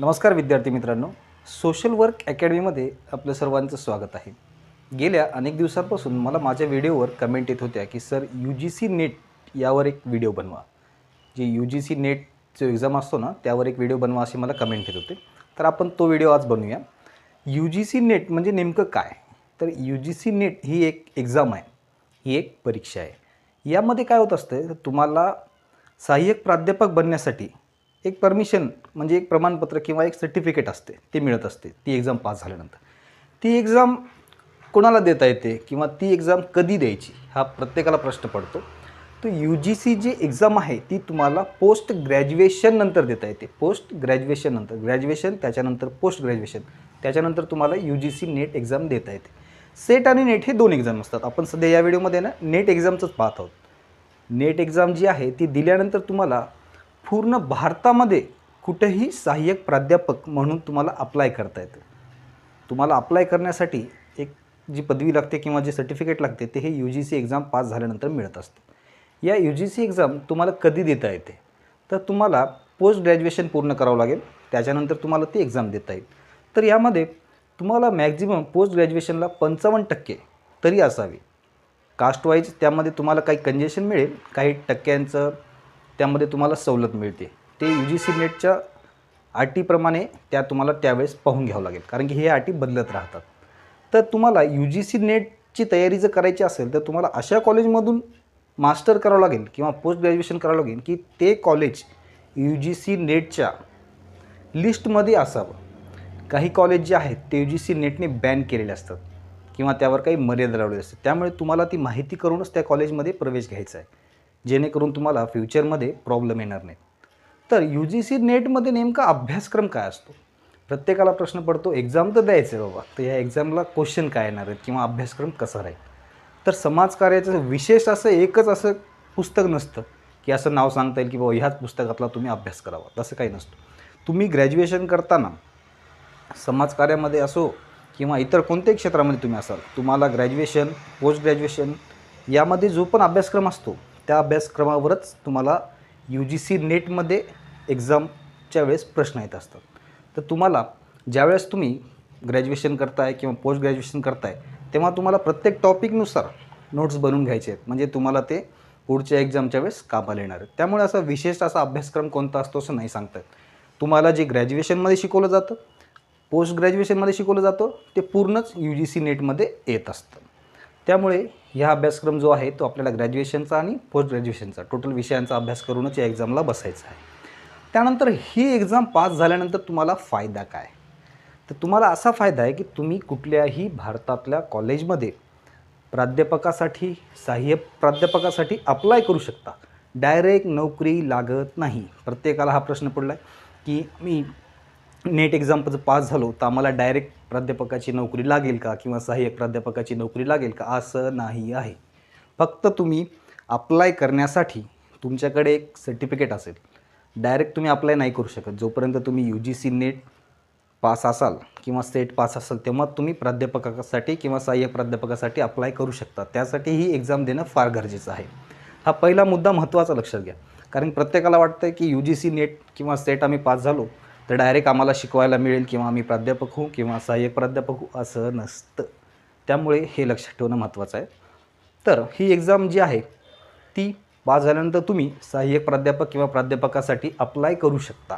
नमस्कार विद्यार्थी मित्रांनो. सोशल वर्क अकॅडमीमध्ये आपलं सर्वांचं स्वागत आहे. गेल्या अनेक दिवसांपासून मला माझ्या व्हिडिओवर कमेंट येत होत्या की sir U G C net यावर एक व्हिडिओ बनवा. जे यू जी सी नेट जो एक्झाम असतो ना त्यावर एक व्हिडिओ बनवा असे मला कमेंट येत होते. तर आपण तो व्हिडिओ आज बनवूया. यू जी सी नेट म्हणजे नेमकं काय? तर यू जी सी नेट ही एक एक्झाम आहे. ही एक परीक्षा आहे. यामध्ये काय होत असतं तुम्हाला सहाय्यक प्राध्यापक बनण्यासाठी एक परमिशन म्हणजे एक प्रमाणपत्र किंवा एक सर्टिफिकेट असते ते मिळत असते. ती एक्झाम पास झाल्यानंतर. ती एक्झाम कोणाला देता येते किंवा ती एक्झाम कधी द्यायची हा प्रत्येकाला प्रश्न पडतो. तर यू जी सी जी एक्झाम आहे ती तुम्हाला पोस्ट ग्रॅज्युएशन नंतर देता येते. पोस्ट ग्रॅज्युएशन नंतर. ग्रॅज्युएशन त्याच्यानंतर पोस्ट ग्रॅज्युएशन त्याच्यानंतर तुम्हाला U G C net exam देता येते. सेट आणि नेट हे दोन एक्झाम असतात. आपण सध्या या व्हिडिओमध्ये ना नेट एक्झामचंच पाहत आहोत. नेट एक्झाम जी आहे ती दिल्यानंतर तुम्हाला पूर्ण भारतामध्ये कुठेही सहाय्यक प्राध्यापक म्हणून तुम्हाला अप्लाय करता येतं. तुम्हाला अप्लाय करण्यासाठी एक जी पदवी लागते किंवा जे सर्टिफिकेट लागते ते हे U G C exam pass झाल्यानंतर मिळत असतं. या यू जी सी एक्झाम तुम्हाला कधी देता येते? तर तुम्हाला पोस्ट ग्रॅज्युएशन पूर्ण करावं लागेल. त्याच्यानंतर तुम्हाला ती एक्झाम देता येईल. तर यामध्ये तुम्हाला मॅक्झिमम पोस्ट ग्रॅज्युएशनला पंचावन्न टक्के तरी असावी. कास्टवाईज त्यामध्ये तुम्हाला काही कंजेशन मिळेल. काही टक्क्यांचं त्यामध्ये तुम्हाला सवलत मिळते. ते यू जी सी नेटच्या अटीप्रमाणे त्या तुम्हाला त्यावेळेस पाहून घ्यावं लागेल. कारण की हे अटी बदलत राहतात. तर तुम्हाला यू जी सी नेटची तयारी जर करायची असेल तर तुम्हाला अशा कॉलेजमधून मास्टर करावं लागेल किंवा पोस्ट ग्रॅज्युएशन करावं लागेल की ते कॉलेज यू जी सी नेटच्या लिस्टमध्ये असावं. काही कॉलेज जे आहेत ते यू जी सी नेटने बॅन केलेले असतात किंवा त्यावर काही मर्यादा लावलेली असते त्यामुळे तुम्हाला ती माहिती करूनच त्या कॉलेजमध्ये प्रवेश घ्यायचा आहे. जेणेकरून तुम्हाला फ्युचरमध्ये प्रॉब्लेम येणार नाही तर यू जी सी नेटमध्ये नेमका अभ्यासक्रम काय असतो? प्रत्येकाला प्रश्न पडतो एक्झाम तर द्यायचं आहे बाबा. तर या एक्झामला क्वेश्चन काय येणार आहेत किंवा अभ्यासक्रम कसा राहील? तर समाजकार्याचं विशेष असं एकच असं पुस्तक नसतं की असं नाव सांगता येईल की बाबा ह्याच पुस्तकातला तुम्ही अभ्यास करावा. तसं काही नसतं. तुम्ही ग्रॅज्युएशन करताना समाजकार्यामध्ये असो किंवा इतर कोणत्याही क्षेत्रामध्ये तुम्ही असाल तुम्हाला ग्रॅज्युएशन पोस्ट ग्रॅज्युएशन यामध्ये जो पण अभ्यासक्रम असतो त्या अभ्यासक्रमावरच तुम्हाला यू जी सी नेटमध्ये एक्झामच्या वेळेस प्रश्न येत असतात. तर तुम्हाला ज्यावेळेस तुम्ही ग्रॅज्युएशन करताय किंवा पोस्ट ग्रॅज्युएशन करताय तेव्हा तुम्हाला प्रत्येक टॉपिकनुसार नोट्स बनवून घ्यायचे आहेत. म्हणजे तुम्हाला ते पुढच्या एक्झामच्या वेळेस कामाला येणार आहेत. त्यामुळे असा विशेष असा अभ्यासक्रम कोणता असतो असं नाही सांगतात तुम्हाला जे ग्रॅज्युएशनमध्ये शिकवलं जातं पोस्ट ग्रॅज्युएशनमध्ये शिकवलं जातं ते पूर्णच यू जी सी नेटमध्ये येत असतं. त्यामुळे ह्या अभ्यासक्रम जो आहे तो आपल्याला ग्रॅज्युएशनचा आणि पोस्ट ग्रॅज्युएशनचा टोटल विषयांचा अभ्यास करूनच या एक्झामला बसायचा आहे. त्यानंतर ही एक्झाम पास झाल्यानंतर तुम्हाला फायदा काय? तर तुम्हाला असा फायदा आहे की तुम्ही कुठल्याही भारतातल्या कॉलेजमध्ये प्राध्यापकासाठी सहाय्यक प्राध्यापकासाठी अप्लाय करू शकता. डायरेक्ट नोकरी लागत नाही. प्रत्येकाला हा प्रश्न पडला आहे की मी नेट एक्झामचं जर पास झालो तर आम्हाला डायरेक्ट प्राध्यापकाची नोकरी लागेल का किंवा सहाय्यक प्राध्यापकाची नोकरी लागेल का? असं नाही आहे. फक्त तुम्ही अप्लाय करण्यासाठी तुमच्याकडे एक सर्टिफिकेट असेल. डायरेक्ट तुम्ही अप्लाय नाही करू शकत. जोपर्यंत तुम्ही U G C net pass असाल किंवा सेट पास असाल तेव्हा तुम्ही प्राध्यापकासाठी किंवा सहाय्यक प्राध्यापकासाठी अप्लाय करू शकता. त्यासाठी ही एक्झाम देणं फार गरजेचं आहे. हा पहिला मुद्दा महत्त्वाचा लक्षात घ्या. कारण प्रत्येकाला वाटतं की यू जी सी नेट किंवा सेट आम्ही पास झालो तर डायरेक्ट आम्हाला शिकवायला मिळेल किंवा आम्ही प्राध्यापक होऊ किंवा सहाय्यक प्राध्यापक होऊ असं नसतं. त्यामुळे हे लक्षात ठेवणं महत्त्वाचं आहे. तर ही एक्झाम जी आहे ती पास झाल्यानंतर तुम्ही सहाय्यक प्राध्यापक किंवा प्राध्यापकासाठी अप्लाय करू शकता.